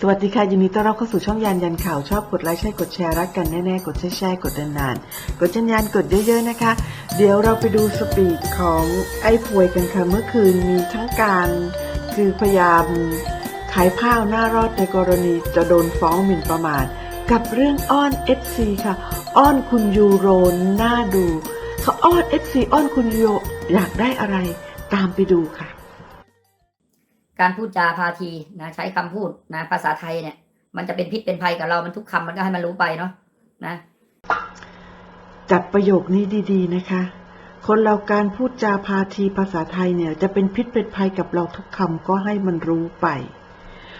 สวัสดีค่ะยินดีต้อนรับเข้าสู่ช่องยานยันข่าวชอบกดไลค์ใช่กดแชร์รักกันแน่ๆกดแชร์แช่กดนานๆกดจันยานกดเยอะๆนะคะ เดี๋ยวเราไปดูสปีดของไอ้ป่วยกันค่ะเมื่อคืนมีทั้งการคือพยายามขายผ้าหน้ารอดในกรณีจะโดนฟ้องหมิ่นประมาทกับเรื่องอ้อน FC ค่ะ อ้อนคุณยูโรหน้าดูเขาอ้อน FC อ้อนคุณยูโรอยากได้อะไร ตามไปดูค่ะ การพูดจาพาทีนะใช้คำพูดนะภาษาไทยเนี่ย มันจะเป็นพิษเป็นภัยกับเรามันทุกคำมันก็ให้มันรู้ไปเนาะนะจับประโยคนี้ดี ๆ นะคะ คนเราการพูดจาพาทีภาษาไทยเนี่ย จะเป็นพิษเป็นภัยกับเราทุกคำก็ให้มันรู้ไป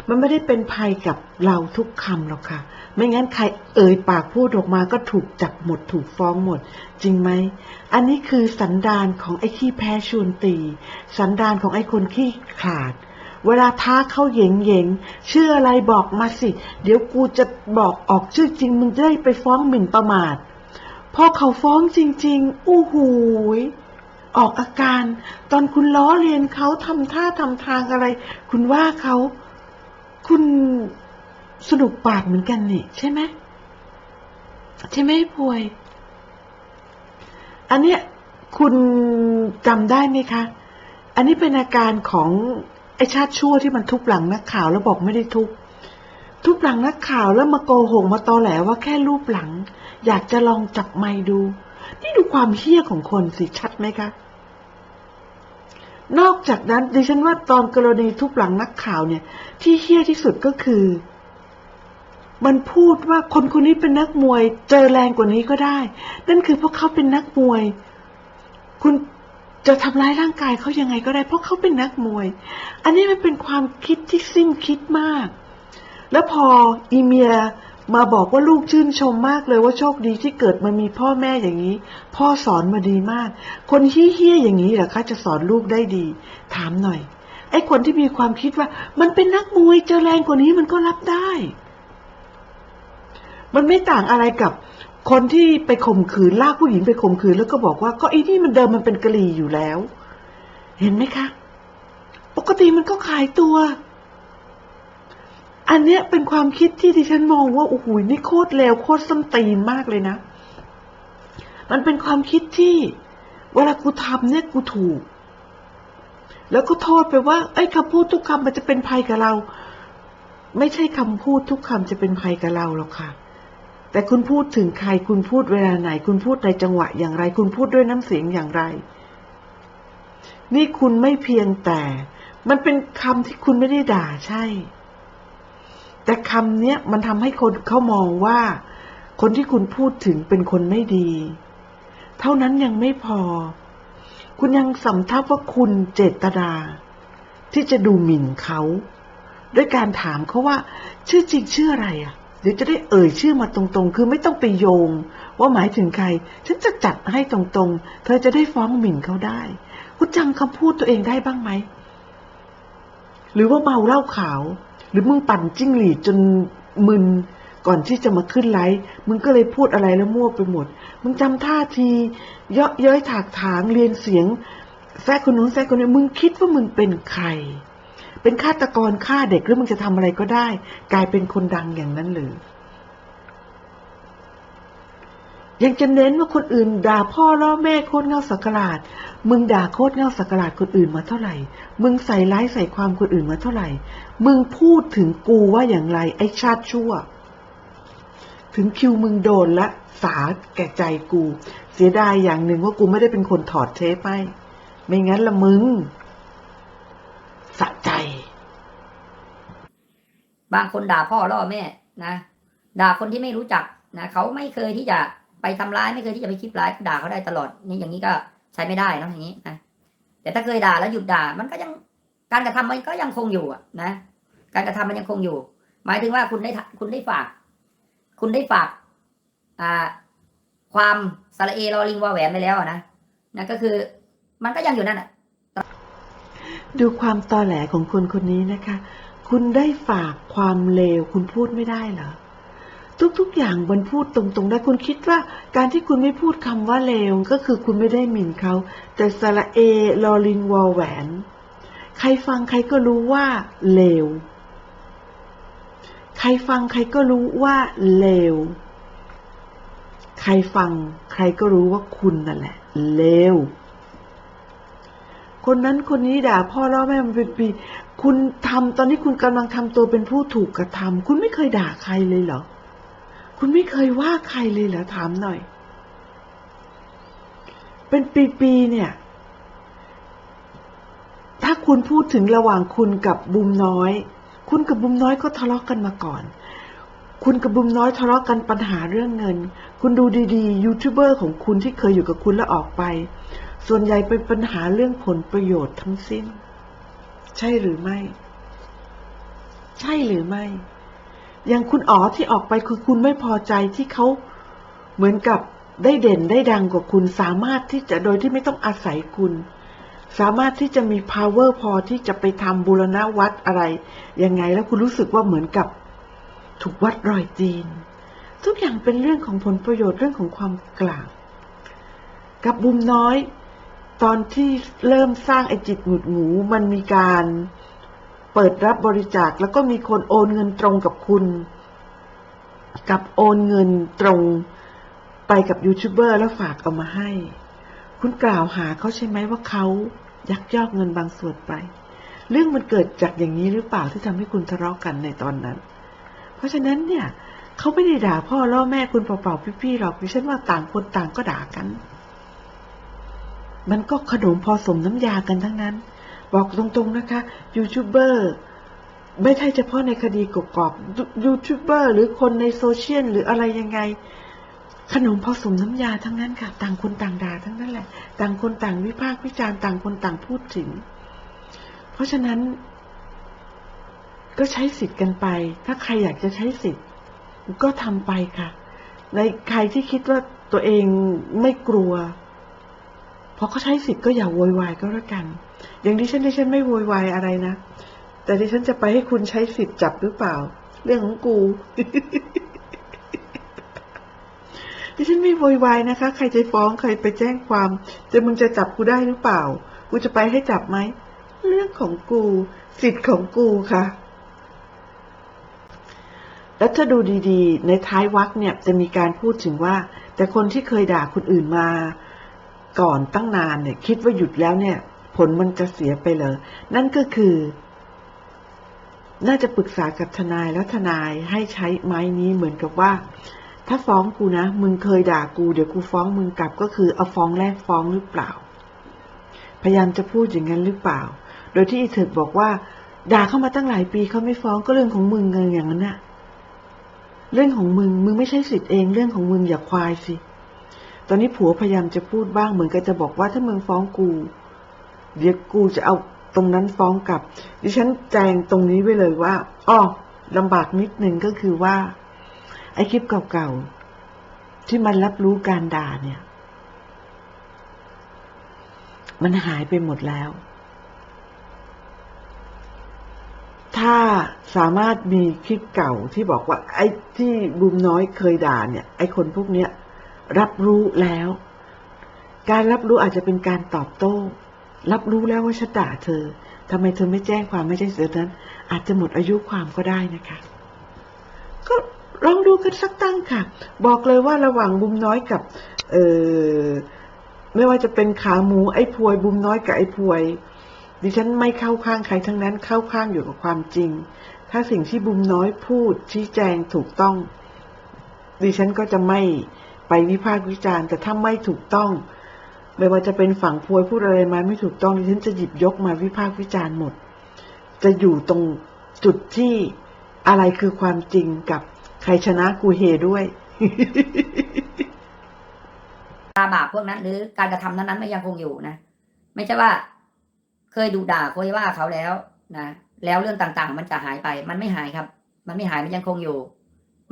มันไม่ได้เป็นภัยกับเราทุกคำหรอกค่ะ ไม่งั้นใครเอ่ยปากพูดออกมาก็ถูกจับหมดถูกฟ้องหมด จริงไหม อันนี้คือสันดานของไอ้ขี้แพ้ชวนตี สันดานของไอ้คนขี้ขาด เวลาท้าเข้าเหยงเหยงชื่ออะไรบอกมาสิ เดี๋ยวกูจะบอกออกชื่อจริงมึงจะได้ไปฟ้องหมิ่นประมาท พอเขาฟ้องจริง ๆ อู้หูยออกอาการ ตอนคุณล้อเลียนเขาทำท่าทำทางอะไร คุณว่าเขาคุณสนุกปากเหมือนกันนี่ใช่ไหมใช่ไหมพวย อันเนี้ยคุณจำได้ไหมคะ อันนี้เป็นอาการของ ชาติชั่วที่มันทุบหลังนักข่าวแล้วบอกไม่ได้ทุบทุบหลังนักข่าวแล้วมาโกหกมาตอแหลว่าแค่รูปหลัง อยากจะลองจับไม้ดู นี่ดูความเฮี้ยของคนสิชัดไหมคะ นอกจากนั้นดิฉันว่าตอนกรณีทุบหลังนักข่าวเนี่ย ที่เฮี้ยที่สุดก็คือ มันพูดว่าคนคนนี้เป็นนักมวย เจอแรงกว่านี้ก็ได้ นั่นคือเพราะเขาเป็นนักมวย คุณ จะทำร้ายร่างกายเขายังไงก็ได้ เพราะเขาเป็นนักมวย อันนี้มันเป็นความคิดที่สิ้นคิดมาก แล้วพออีเมียมาบอกว่าลูกชื่นชมมากเลยว่าโชคดีที่เกิดมามีพ่อแม่อย่างนี้ พ่อสอนมาดีมาก คนเฮี้ยๆอย่างนี้เหรอคะจะสอนลูกได้ดี ถามหน่อย ไอ้คนที่มีความคิดว่า มันเป็นนักมวยเจอแรงกว่านี้มันก็รับได้ มันไม่ต่างอะไรกับ คนที่ไปข่มขืนลากผู้หญิงไปข่มขืน แล้วก็บอกว่า ก็ไอ้นี่มันเดิมมันเป็นกะหรี่อยู่แล้ว เห็นไหมคะ ปกติมันก็ขายตัว อันเนี้ยเป็นความคิดที่ดิฉันมองว่าโอ้โหนี่โคตรเลวโคตรส้นตีนมากเลยนะ มันเป็นความคิดที่เวลากูทำเนี่ยกูถูก แล้วก็โทษไปว่า ไอ้คำพูดทุกคำมันจะเป็นภัยกับเรา ไม่ใช่คำพูดทุกคำจะเป็นภัยกับเราหรอกค่ะ แต่คุณพูดถึงใครคุณพูดเวลาไหน คุณพูดในจังหวะอย่างไร คุณพูดด้วยน้ำเสียงอย่างไร นี่คุณไม่เพียงแต่ มันเป็นคำที่คุณไม่ได้ด่าใช่ แต่คำเนี้ยมันทำให้คนเขามองว่า คนที่คุณพูดถึงเป็นคนไม่ดี เท่านั้นยังไม่พอ คุณยังสำทับว่าคุณเจตนาที่จะดูหมิ่นเขา ด้วยการถามเขาว่า ชื่อจริงชื่ออะไรอะ เดี๋ยวจะได้เอ่ยชื่อมาตรงๆ คือไม่ต้องไปโยง ว่าหมายถึงใคร ฉันจะจัดให้ตรงๆ เธอจะได้ฟ้องหมิ่นเขาได้ คุณจำคำพูดตัวเองได้บ้างไหม หรือว่าเมาเหล้าขาว หรือมึงปั่นจิ้งหรีดจนมึนก่อนที่จะมาขึ้นไลฟ์มึงก็เลยพูดอะไรแล้วมั่วไปหมด มึงจำท่าที เยาะเย้ยถากถางเรียนเสียงแซกคนนู้นแซกคนนี้มึงคิดว่ามึงเป็นใคร เป็นฆาตกรฆ่าเด็กหรือมึงจะทำอะไรก็ได้ กลายเป็นคนดังอย่างนั้นหรือยังจะเน้นว่าคนอื่น ด่าพ่อล่อแม่โคตรเง่าสักกลาด มึงด่าโคตรเง่าสักกลาดคนอื่นมาเท่าไหร่ มึงใส่ร้ายใส่ความคนอื่นมาเท่าไหร่ มึงพูดถึงกูว่าอย่างไร ไอ้ชาติชั่ว ถึงคิวมึงโดนละสาแก่ใจกู เสียดายอย่างหนึ่งว่ากูไม่ได้เป็นคนถอดเทปให้ไม่งั้นละมึง สะใจ บางคนด่าพ่อล่อแม่นะด่าคนที่ไม่รู้จักนะเขาไม่เคยที่จะไปทำร้ายไม่เคยที่จะไปคิดร้ายด่าเขาได้ตลอดนี่อย่างนี้ก็ใช้ไม่ได้นะอย่างนี้นะแต่ถ้าเคยด่าแล้วหยุดด่า มันก็ยังการกระทำมันก็ยังคงอยู่นะการกระทำมันยังคงอยู่ หมายถึงว่าคุณได้คุณได้ฝาก คุณได้ฝากอ่าความสระเอรอลิงวาแหวนไปแล้วนะนะก็คือ มันก็ยังอยู่นั่นอะ ดูความตอแหลของคนคนนี้นะคะ คุณได้ฝากความเลวคุณพูดไม่ได้เหรอ ทุกๆอย่างมันพูดตรงๆได้คุณคิดว่าการที่คุณไม่พูดคำว่าเลวก็คือคุณไม่ได้หมิ่นเขา แต่สระเอลอลิงวอลแหวน ใครฟังใครก็รู้ว่าเลว ใครฟังใครก็รู้ว่าเลว ใครฟังใครก็รู้ว่าคุณนั่นแหละเลว คนนั้นคนนี้ด่าพ่อล่อแม่มันเป็นปีคุณทำตอนนี้คุณกำลังทำตัวเป็นผู้ถูกกระทำคุณไม่เคยด่าใครเลยเหรอ คุณไม่เคยว่าใครเลยเหรอถามหน่อย เป็นปีๆเนี่ย ถ้าคุณพูดถึงระหว่างคุณกับบุมน้อย คุณกับบุมน้อยก็ทะเลาะกันมาก่อน คุณกับบุมน้อยทะเลาะกันปัญหาเรื่องเงิน คุณดูดีๆยูทูบเบอร์ของคุณที่เคยอยู่กับคุณแล้วออกไป ส่วนใหญ่เป็นปัญหาเรื่องผลประโยชน์ทั้งสิ้น ใช่หรือไม่ ใช่หรือไม่อย่างคุณอ๋อที่ออกไปคือคุณไม่พอใจที่เขาเหมือนกับได้เด่นได้ดังกว่าคุณ สามารถที่จะโดยที่ไม่ต้องอาศัยคุณ สามารถที่จะมี power พอที่จะไปทำบูรณะวัดอะไรยังไงแล้วคุณรู้สึกว่าเหมือนกับถูกวัดรอยจีน ทุกอย่างเป็นเรื่องของผลประโยชน์เรื่องของความกลางกับบุมน้อย ตอนที่เริ่มสร้างไอจิตหงุดหงูมันมีการเปิดรับบริจาคแล้วก็มีคนโอนเงินตรงกับคุณ กับโอนเงินตรงไปกับยูทูบเบอร์แล้วฝากเอามาให้ คุณกล่าวหาเขาใช่ไหมว่าเขายักยอกเงินบางส่วนไป เรื่องมันเกิดจากอย่างนี้หรือเปล่าที่ทำให้คุณทะเลาะกันในตอนนั้น เพราะฉะนั้นเนี่ยเขาไม่ได้ด่าพ่อล่อแม่คุณเปล่าๆพี่ๆหรอกดิฉันว่าต่างคนต่างก็ด่ากัน มันก็ขนมพอสมน้ำยากันทั้งนั้น บอกตรงๆนะคะยูทูบเบอร์ไม่ใช่เฉพาะในคดีกกอกยูทูบเบอร์หรือคนในโซเชียลหรืออะไรยังไง ขนมผสมน้ำยาทั้งนั้นค่ะ ต่างคนต่างด่าทั้งนั้นแหละ ต่างคนต่างวิพากษ์วิจารณ์ต่างคนต่างพูดถึง เพราะฉะนั้น ก็ใช้สิทธิ์กันไป ถ้าใครอยากจะใช้สิทธิ์ ก็ทำไปค่ะ ในใครที่คิดว่าตัวเองไม่กลัว พอเขาใช้สิทธิ์ก็อย่าโวยวายก็แล้วกัน อย่างดิฉันดิฉันไม่โวยวายอะไรนะ แต่ดิฉันจะไปให้คุณใช้สิทธิ์จับหรือเปล่า เรื่องของกูดิฉันไม่โวยวายนะคะ ใครจะฟ้องใครไปแจ้งความจะมึงจะจับกูได้หรือเปล่า กูจะไปให้จับไหม เรื่องของกู สิทธิ์ของกูค่ะ แล้วถ้าดูดีๆ ในท้ายวักเนี่ยจะมีการพูดถึงว่า แต่คนที่เคยด่าคนอื่นมา ก่อนตั้งนานเนี่ยคิดว่าหยุดแล้วเนี่ย ผลมันจะเสียไปเลย นั่นก็คือ น่าจะปรึกษากับทนายแล้วทนายให้ใช้ไม้นี้เหมือนกับว่า ถ้าฟ้องกูนะมึงเคยด่ากูเดี๋ยวกูฟ้องมึงกลับก็คือเอาฟ้องแรกฟ้องหรือเปล่า พยายามจะพูดอย่างนั้นหรือเปล่า โดยที่อีเถิดบอกว่าด่าเข้ามาตั้งหลายปีเขาไม่ฟ้องก็เรื่องของมึงเงินอย่างนั้นน่ะ เรื่องของมึงมึงไม่ใช่สิทธิ์เองเรื่องของมึงอย่าควายสิ ตอนนี้ผัวพยายามจะพูดบ้างเหมือนกับจะบอกว่าถ้ามึงฟ้องกู เดี๋ยวกูจะเอาตรงนั้นฟ้องกลับ ดิฉันแจงตรงนี้ไว้เลยว่าอ้อลำบากนิดนึงก็คือว่า ไอคลิปเก่าๆ ที่มันรับรู้การด่าเนี่ย มันหายไปหมดแล้ว ถ้าสามารถมีคลิปเก่าที่บอกว่า ไอ้ที่บุมน้อยเคยด่าเนี่ย ไอ้คนพวกเนี้ย รับรู้แล้ว การรับรู้อาจจะเป็นการตอบโต้ รับรู้แล้วว่าฉันด่าเธอทำไมเธอไม่แจ้งความไม่ใช่เสือนั้น อาจจะหมดอายุความก็ได้นะคะ ก็ลองดูกันสักตั้งค่ะ บอกเลยว่าระหว่างบุมน้อยกับ เออไม่ว่าจะเป็นขาหมูไอ้พวย บุมน้อยกับไอ้พวย ดิฉันไม่เข้าข้างใครทั้งนั้นเข้าข้างอยู่กับความจริง ถ้าสิ่งที่บุมน้อยพูดชี้แจงถูกต้อง ดิฉันก็จะไม่ วิพากษ์วิจารณ์แต่ถ้าไม่ถูกต้อง ไม่ว่าจะเป็นฝั่งพวยพูดอะไรมาไม่ถูกต้องดิฉันจะหยิบยกมาวิพากษ์วิจารณ์หมด จะอยู่ตรงจุดที่อะไรคือความจริงกับใครชนะกูเฮด้วยตาบาปพวกนั้น หรือการกระทำนั้นๆไม่ยังคงอยู่นะไม่ใช่ว่า เคยดูด่าเคยว่าเขาแล้วนะแล้วเรื่องต่างๆ มันจะหายไป มันไม่หายครับ มันไม่หายมันยังคงอยู่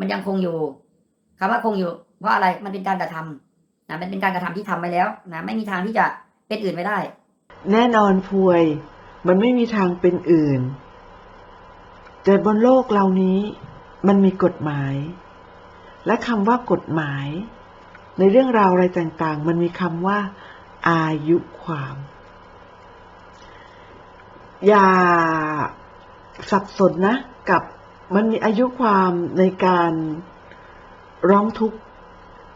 มันยังคงอยู่คำว่าคงอยู่ เพราะอะไรมันเป็นการกระทำนะมันเป็นการกระทำที่ทำไปแล้วนะไม่มีทางที่จะเป็นอื่นไม่ได้ แน่นอนพวย มันไม่มีทางเป็นอื่น แต่บนโลกเรานี้ มันมีกฎหมาย และคำว่ากฎหมาย ในเรื่องราวอะไรต่างๆ มันมีคำว่า อายุความ อย่าสับสนนะ กับมันมีอายุความในการร้องทุกข์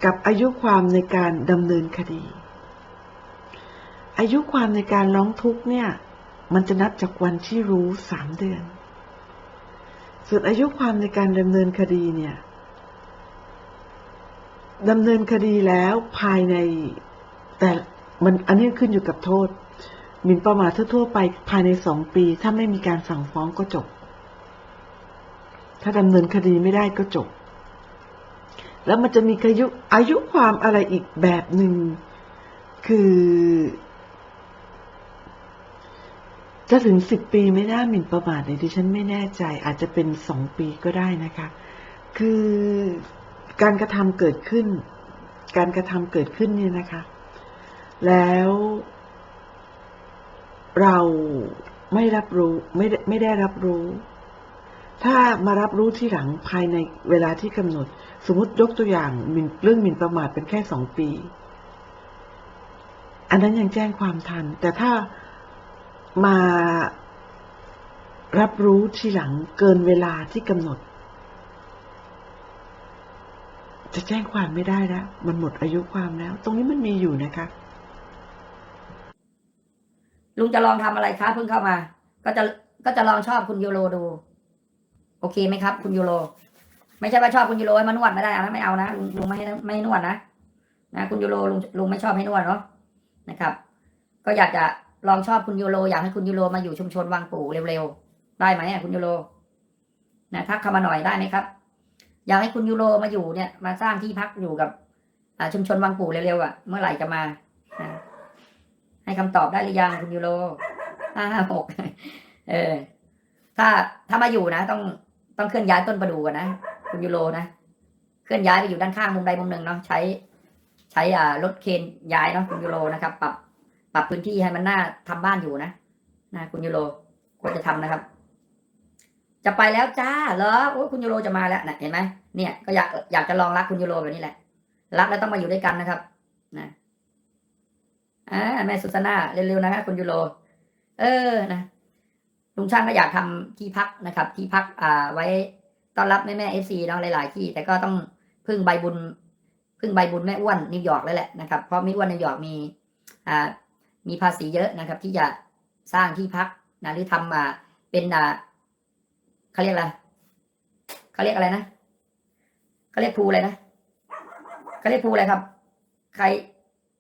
กับอายุความในการดำเนินคดี อายุความในการร้องทุกข์เนี่ย มันจะนับจากวันที่รู้สามเดือน ส่วนอายุความในการดำเนินคดีเนี่ยดำเนินคดีแล้วภายในแต่มันอันนี้ขึ้นอยู่กับโทษหมิ่นประมาททั่วๆไปภายในสองปี ถ้าไม่มีการสั่งฟ้องก็จบ ถ้าดำเนินคดีไม่ได้ก็จบ แล้วมันจะมีอายุอายุความอะไรอีกแบบหนึ่งคือ จะถึงสิบปีไม่น่าหมิ่นประมาทเนี่ยดิฉันไม่แน่ใจ อาจจะเป็นสองปีก็ได้นะคะ คือการกระทำเกิดขึ้น การกระทำเกิดขึ้นเนี่ยนะคะ แล้ว เราไม่รับรู้ไม่ไม่ได้รับรู้ ถ้ามารับรู้ที่หลังภายในเวลาที่กำหนด สมมติยกตัวอย่างเรื่องหมิ่นประมาทเป็นแค่สองปี อันนั้นยังแจ้งความทัน แต่ถ้ามารับรู้ทีหลังเกินเวลาที่กำหนด จะแจ้งความไม่ได้แล้ว มันหมดอายุความแล้ว ตรงนี้มันมีอยู่นะคะ ลุงจะลองทำอะไรคะเพิ่งเข้ามา ก็จะก็จะลองชอบคุณยูโรดู โอเคไหมครับ คุณยูโร ไม่ใช่ว่าชอบคุณยูโรให้มานวดไม่ได้นะไม่เอานะลุงลุงไม่ให้ไม่ให้นวดนะนะคุณยูโรลุงลุงไม่ชอบให้นวดเนาะนะครับ ก็อยากจะลองชอบคุณยูโรอยากให้คุณยูโรมาอยู่ชุมชนวังปู่เร็วๆได้ไหมคุณยูโรนะทักเข้ามาหน่อยได้ไหมครับ อยากให้คุณยูโรมาอยู่เนี่ย มาสร้างที่พักอยู่กับอ่าชุมชนวังปู่เร็วๆอะเมื่อไหร่จะมาให้คำตอบได้หรือยังคุณยูโรห้าหกเออ ถ้าถ้ามาอยู่นะต้อง ต้องเคลื่อนย้ายต้นประดู่กันนะคุณยูโรนะเคลื่อนย้ายไปอยู่ด้านข้างมุมใดมุมหนึ่งเนาะใช้ ใช้อ่ารถเคนย้ายเนาะคุณยูโรนะครับ ปรับปรับพื้นที่ให้มันน่าทำบ้านอยู่นะนะคุณยูโรควรจะทำนะครับ จะไปแล้วจ้าเหรอโอ้ยคุณยูโรจะมาแล้วนะเห็นไหมเนี่ยก็อยากอยากจะลองรักคุณยูโรแบบนี้แหละรักแล้วต้องมาอยู่ด้วยกันนะครับนะอ่าแม่สุสานาเร็วๆนะครับคุณยูโร เออนะ ลุงช่างก็อยากทำที่พักนะครับ ที่พักอ่าไว้ต้อนรับแม่แม่เอฟซีเนาะหลาย ๆ ที่ แต่ก็ต้องพึ่งใบบุญ พึ่งใบบุญแม่อ้วนนิวยอร์กแล้วแหละนะครับเพราะแม่อ้วนนิวยอร์กมีอ่ามีภาษีเยอะนะครับ ที่จะสร้างที่พักนะหรือทำอ่าเป็นอ่าเขาเรียกอะไรเขาเรียกอะไรนะเขาเรียกภูอะไรนะเขาเรียกภูอะไรครับ ใคร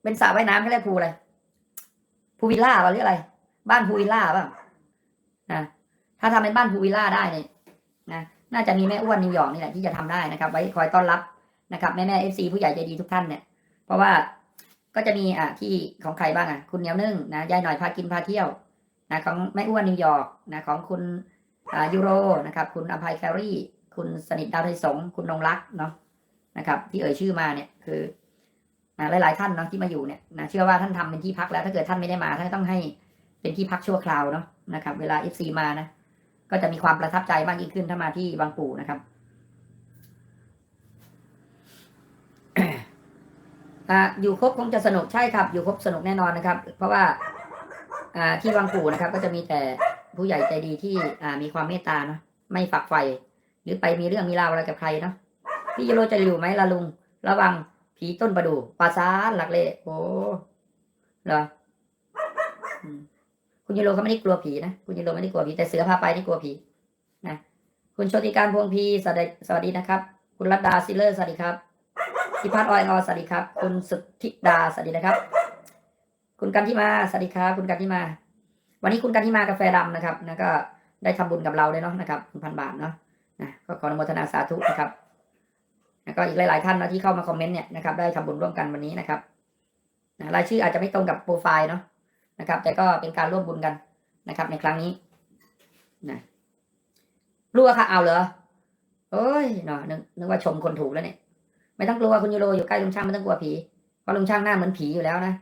เป็นสระว่ายน้ำเขาเรียกภูอะไรภูวิลล่าหรืออะไร บ้านภูวิลล่าเปล่า นะถ้าทำเป็นบ้านภูวิลล่าได้เนี่ยนะน่าจะมีแม่อ้วนนิวยอร์กนี่แหละที่จะทำได้นะครับ ไว้คอยต้อนรับนะครับแม่แม่เอฟซีผู้ใหญ่ใจดีทุกท่านเนี่ย เพราะว่าก็จะมีอะที่ของใครบ้างอะ คุณเหนียวนึ่งนะยายหน่อยพากินพาเที่ยวนะของแม่อ้วนนิวยอร์กนะของคุณอ่ายูโรนะครับ คุณอภัยแคลรี่ คุณสนิทดาวไทยสงคุณนงรักเนาะนะครับ ที่เอ่ยชื่อมาเนี่ยคืออ่าหลายๆท่านเนาะที่มาอยู่เนี่ยนะเชื่อว่าท่านทำเป็นที่พักแล้วถ้าเกิดท่านไม่ได้มาท่านต้องให้ เป็นที่พักชั่วคราวเนาะนะครับ เวลาเอฟซีมานะ ก็จะมีความประทับใจมากยิ่งขึ้นถ้ามาที่บางปู่นะครับอยู่ครบคงจะสนุกใช่ครับ อยู่ครบสนุกแน่นอนนะครับ เพราะว่าที่วังปู่นะครับ ก็จะมีแต่ผู้ใหญ่ใจดีที่มีความเมตตาเนาะไม่ฝักใฝ่หรือไปมีเรื่องมีราวอะไรกับใครเนาะพี่ยโรจะอยู่ไหมล่ะลุง ระวังผีต้นประดู่ปลาซานหลักเลยโอ้เหรอ คุณยูโรเขาไม่ได้กลัวผีนะ คุณยูโรไม่ได้กลัวผีแต่เสือพาไปนี่กลัวผีนะคุณโชติการพวงพีสวัสดีนะครับ คุณรัตดาซิลเลอร์สวัสดีครับพิพัฒน์ออยออสวัสดีครับ คุณสุทธิดาสวัสดีนะครับ คุณกันที่มาสวัสดีครับ คุณกันที่มา วันนี้คุณกันที่มากาแฟดำนะครับนะก็ได้ทำบุญกับเราด้วยเนาะนะครับพันบาทเนาะนะก็ขออนุโมทนาสาธุนะครับแล้วก็อีกหลาย ๆ ท่านนะที่เข้ามาคอมเมนต์เนี่ยนะครับได้ทำบุญร่วมกันวันนี้นะครับนะรายชื่ออาจจะไม่ตรงกับโปรไฟล์เนาะ นะครับ แต่ก็เป็นการร่วมบุญกันนะครับ ในครั้งนี้นะรั่วค่ะเอาเหรอโอ้ยเนาะนึกนึกว่าชมคนถูกแล้วเนี่ยไม่ต้องกลัวคุณยูโรอยู่ใกล้ลุงช่างไม่ต้องกลัวผีเพราะลุงช่างหน้าเหมือนผีอยู่แล้วนะ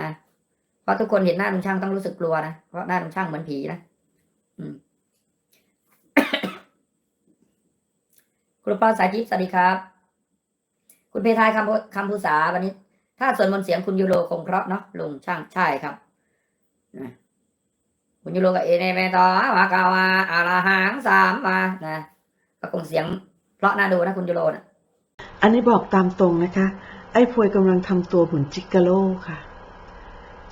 นะเพราะทุกคนเห็นหน้าลุงช่างต้องรู้สึกกลัวนะเพราะหน้าลุงช่างเหมือนผีนะอืมคุณป้าสายทิพย์สวัสดีครับ คุณเพทายคำคำพูษาวันนี้ ถ้าส่วนมนเสียงคุณยูโรคงเพราะเนาะลุงช่างใช่ครับ คุณยูโรกับเอเนเมตอวากาวาอาราหังสามมานะก็คงเสียงเพราะน่าดูนะคุณยูโรนะอันนี้บอกตามตรงนะคะ ไอ้พวยกำลังทำตัวเหมือนจิกาโลค่ะ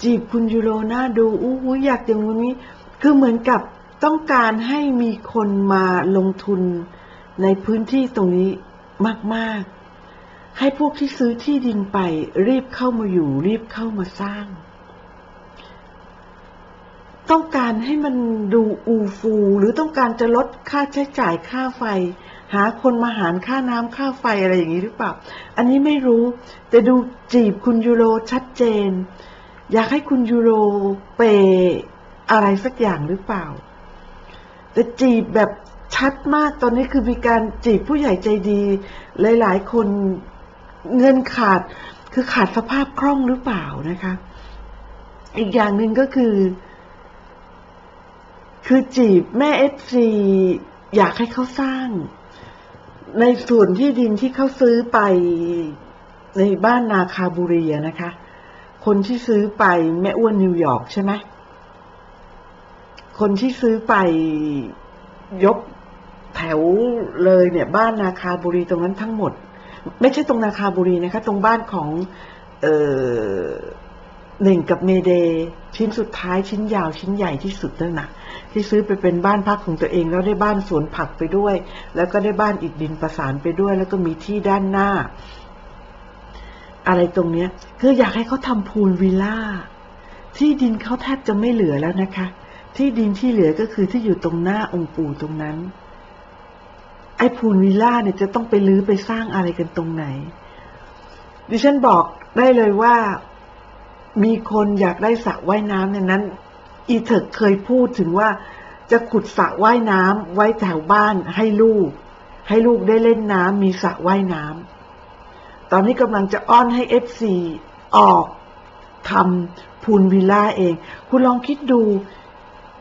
จีบคุณยูโรน่าดูอู้หูอยากอย่างวันนี้คือเหมือนกับต้องการให้มีคนมาลงทุนในพื้นที่ตรงนี้มาก ๆ ให้พวกที่ซื้อที่ดินไปรีบเข้ามาอยู่รีบเข้ามาสร้าง ต้องการให้มันดูอูฟู หรือต้องการจะลดค่าใช้จ่ายค่าไฟ หาคนมาหารค่าน้ำค่าไฟอะไรอย่างนี้หรือเปล่า อันนี้ไม่รู้ แต่ดูจีบคุณยูโรชัดเจน อยากให้คุณยูโรเปอะไรสักอย่างหรือเปล่า แต่จีบแบบชัดมากตอนนี้คือมีการจีบผู้ใหญ่ใจดี หลายๆ คนเงินขาดคือขาดสภาพคล่องหรือเปล่านะคะ อีกอย่างหนึ่งก็คือ คือจีบแม่เอฟซีอยากให้เขาสร้าง ในส่วนที่ดินที่เขาซื้อไปในบ้านนาคาบุรีนะคะ คนที่ซื้อไปแม่อ้วนนิวยอร์กใช่ไหมคนที่ซื้อไปยกแถวเลยเนี่ย บ้านนาคาบุรีตรงนั้นทั้งหมด ไม่ใช่ตรงนาคาบุรีนะคะ ตรงบ้านของ เออ หนึ่งกับเมเดชิ้นสุดท้ายชิ้นยาวชิ้นใหญ่ที่สุดนั่นนะที่ซื้อไปเป็นบ้านพักของตัวเองแล้วได้บ้านสวนผักไปด้วย แล้วก็ได้บ้านอีกดินประสานไปด้วย แล้วก็มีที่ด้านหน้า อะไรตรงเนี้ย คืออยากให้เขาทำพูลวิลล่าที่ดินเขาแทบจะไม่เหลือแล้วนะคะ ที่ดินที่เหลือก็คือที่อยู่ตรงหน้าองค์ปู่ตรงนั้น ไอ้พูลวิลล่าเนี่ยจะต้องไปรื้อไปสร้างอะไรกันตรงไหน ดิฉันบอกได้เลยว่า มีคนอยากได้สระว่ายน้ำในนั้น อีเถิกเคยพูดถึงว่า จะขุดสระว่ายน้ำไว้แถวบ้านให้ลูก ให้ลูกได้เล่นน้ำมีสระว่ายน้ำตอนนี้กำลังจะอ้อนให้เอฟซีออกทำพูลวิลล่าเอง คุณลองคิดดู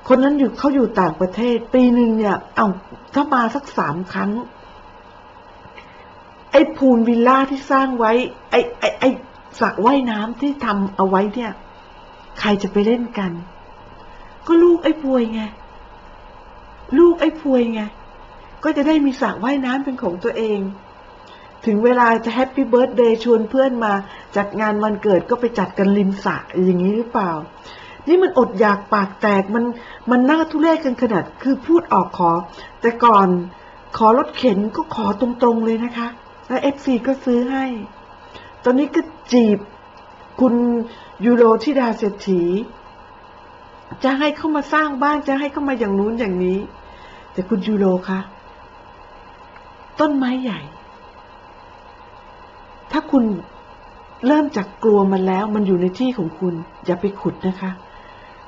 คนนั้นอยู่เขาอยู่ต่างประเทศ ปีหนึ่งเนี่ย เอาถ้ามาสักสามครั้ง ไอ้พูลวิลล่าที่สร้างไว้ ไอ้ไอ้ไอ้ สระว่ายน้ำที่ทำเอาไว้เนี่ย ใครจะไปเล่นกัน ก็ลูกไอ้พวยไง ลูกไอ้พวยไง ก็จะได้มีสระว่ายน้ำเป็นของตัวเอง ถึงเวลาจะแฮปปี้เบิร์ดเดย์ชวนเพื่อนมา จัดงานวันเกิดก็ไปจัดกันริมสระอย่างนี้หรือเปล่า นี่มันอดอยากปากแตกมันมันน่าทุเรศกันขนาดคือพูดออกขอ แต่ก่อนขอรถเข็นก็ขอตรงๆเลยนะคะ แล้วเอฟซีก็ซื้อให้ ตอนนี้ก็จีบคุณยูโรที่ดาเศรษฐี จะให้เข้ามาสร้างบ้านจะให้เข้ามาอย่างนู้นอย่างนี้ แต่คุณยูโรคะต้นไม้ใหญ่ ถ้าคุณเริ่มจากกลัวมันแล้ว มันอยู่ในที่ของคุณ อย่าไปขุดนะคะ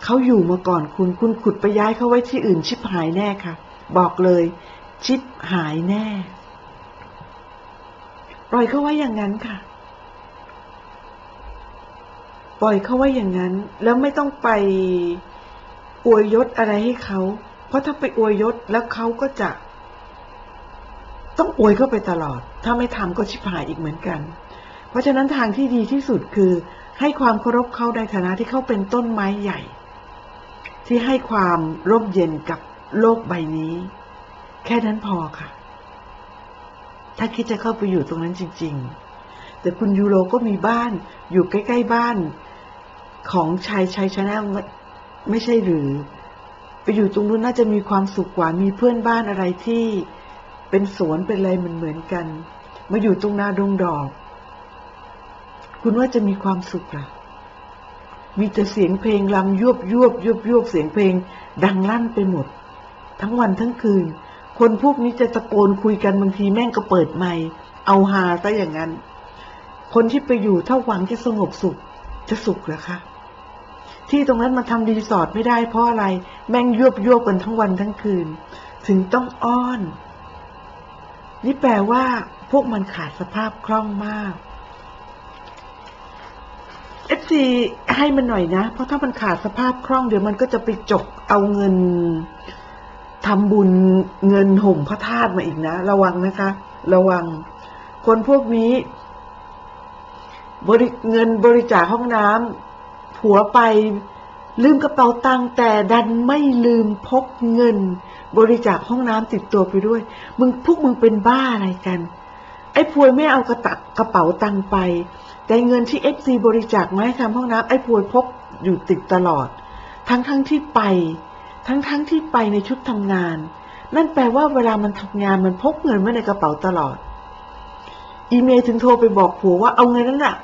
เขาอยู่มาก่อนคุณ คุณขุดไปย้ายเขาไว้ที่อื่นชิบหายแน่ค่ะ บอกเลย ชิบหายแน่ ปล่อยเขาไว้อย่างนั้นค่ะ ปล่อยเขาไว้อย่างนั้น แล้วไม่ต้องไปอวยยศอะไรให้เขา เพราะถ้าไปอวยยศแล้วเขาก็จะ ต้องอวยเข้าไปตลอด ถ้าไม่ทำก็ชิบหายอีกเหมือนกัน เพราะฉะนั้นทางที่ดีที่สุดคือ ให้ความเคารพเขาในฐานะที่เขาเป็นต้นไม้ใหญ่ ที่ให้ความร่มเย็นกับโลกใบนี้ แค่นั้นพอค่ะ ถ้าคิดจะเข้าไปอยู่ตรงนั้นจริง ๆ แต่คุณยูโรก็มีบ้านอยู่ใกล้ ๆ บ้าน ของชายชายชาแนลไม่ไม่ใช่หรือ ไปอยู่ตรงนู้นน่าจะมีความสุขกว่ามีเพื่อนบ้านอะไรที่เป็นสวนเป็นอะไรเหมือนเหมือนกัน มาอยู่ตรงนาดงดอก คุณว่าจะมีความสุขหรอมีแต่เสียงเพลงลำยวบยวบยวบยวบเสียงเพลง ดังลั่นไปหมด ทั้งวันทั้งคืน คนพวกนี้จะตะโกนคุยกันบางทีแม่งก็เปิดไมค์เอาฮาซะอย่างนั้น คนที่ไปอยู่ถ้าหวังจะสงบสุขจะสุขหรอคะ ที่ตรงนั้นมาทำรีสอร์ทไม่ได้เพราะอะไร แม่งยวบยวบกันทั้งวันทั้งคืน ถึงต้องอ้อน นี่แปลว่าพวกมันขาดสภาพคล่องมากเอฟซีให้มันหน่อยนะ เพราะถ้ามันขาดสภาพคล่องเดี๋ยวมันก็จะไปจกเอาเงินทำบุญเงินห่มพระธาตุมาอีกนะ ระวังนะคะ ระวัง คนพวกนี้บริเงินบริจาคห้องน้ำ ผัวไป ลืมกระเป๋าตังค์แต่ดันไม่ลืมพกเงิน บริจาคห้องน้ำติดตัวไปด้วย มึงพวกมึงเป็นบ้าอะไรกัน ไอ้พวยไม่เอากระตะกกระเป๋าตังค์ไป แต่เงินที่เอฟซีบริจาคมาให้ทำห้องน้ำไอ้พวยพกอยู่ติดตลอด ทั้งทั้งที่ไป ทั้งทั้งที่ไปในชุดทำงาน นั่นแปลว่าเวลามันทำงานมันพกเงินไว้ในกระเป๋าตลอด อีเมลถึงโทรไปบอกผัวว่าเอาเงินนั้นน่ะ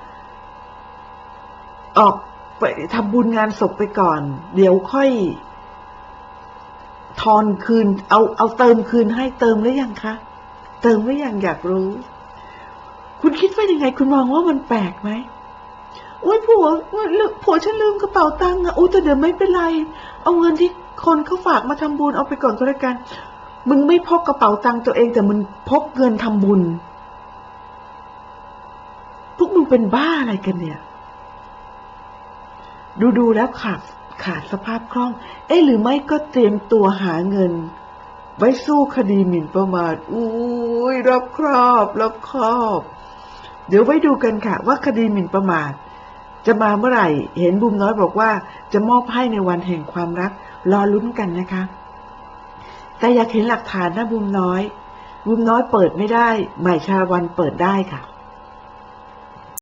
ออก ไปทำบุญงานศพไปก่อน เดี๋ยวค่อยทอนคืน เอาเอาเติมคืนให้เติมหรือยังคะ เติมหรือยังอยากรู้ คุณคิดว่ายังไง คุณมองว่ามันแปลกไหมโอ้ยผัวผัวฉันลืมกระเป๋าตังค์อะโอ้แต่เดี๋ยวไม่เป็นไร เอาเงินที่คนเขาฝากมาทำบุญเอาไปก่อนก็แล้วกัน มึงไม่พกกระเป๋าตังค์ตัวเอง แต่มึงพกเงินทำบุญ พวกมึงเป็นบ้าอะไรกันเนี่ย ดูดูๆแล้วขาดขาดสภาพคล่อง เอ๊ะหรือไม่ก็เตรียมตัวหาเงิน ไว้สู้คดีหมิ่นประมาทอุ้ยรอบครอบรอบครอบ เดี๋ยวไว้ดูกันค่ะ ว่าคดีหมิ่นประมาท จะมาเมื่อไหร่ เห็นบุมน้อยบอกว่าจะมอบให้ในวันแห่งความรัก รอลุ้นกันนะคะ แต่อยากเห็นหลักฐานนะบุมน้อย บุมน้อยเปิดไม่ได้ ใหม่ชาวันเปิดได้ค่ะ